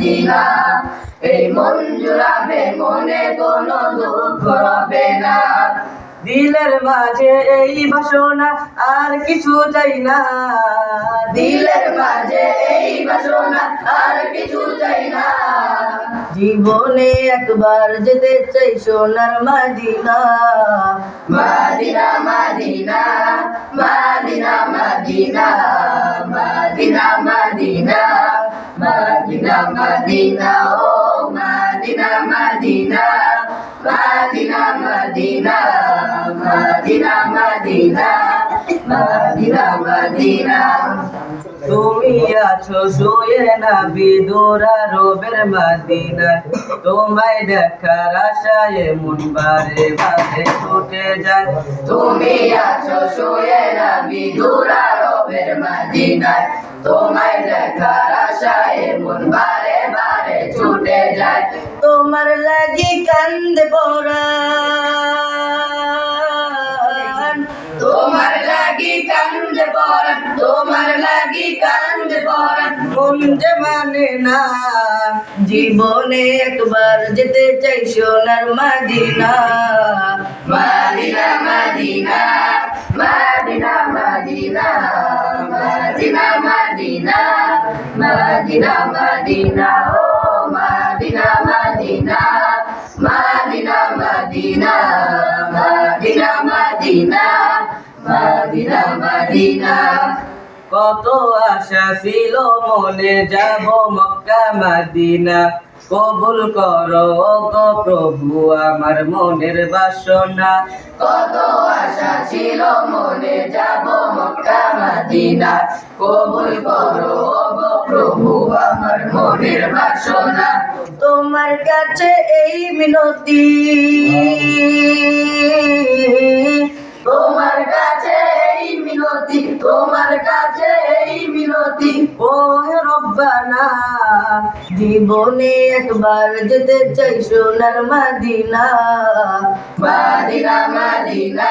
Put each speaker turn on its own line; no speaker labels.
মাদিনা এই মন জোড়াবে মনে কোনো দুঃখ রবে না। দিলের মাঝে এই বাসনা আর কিছু চাই না। দিলের মাঝে এই বাসনা আর কিছু চাই না। জীবনে একবার যেতে চাই সোনার Medina. Medina Medina Medina Medina Medina Madina. Madina, Madina, oh Madina, Madina, Madina, Madina, Madina, Madina, Madina, Madina. তুমি আছো শুয়ে না বিদুরা রবের মাদিনা তোমায় দেখার আশায় মন বারে বারে ছুটে যায় তুমি আছো শুয়ে না বিদুরা রবের মাদিনায় তোমায় দেখার আশায় মন বারে বারে ছুটে যায়। তোমার লাগি কান্দে তোমার লাগি কান্দে পরাণ, তোমার লাগি কান্দে পরাণ। মন যে মানে না, জীবনে একবার যেতে চাই সোনার Medina Medina Madina. Madina, Madina, Madina, Madina, oh Madina, Madina, Madina, Madina, Madina, Madina, Madina, Madina. কত আশা ছিল মনে যাব মক্কা মাদিনা কবুল করো গো প্রভু আমার মনের বাসনা কত আশা ছিল মনে যাব মক্কা মাদিনা। কবুল করো গো প্রভু, আমার মনের বাসনা। তোমার কাছে এই মিনতি। তোমার কাছে এই মিনতি, তোমার কাছে এই মিনতি। ও রব্বানা, জীবনে একবার যেতে চাই সোনার মাদিনা। মাদিনা মাদিনা।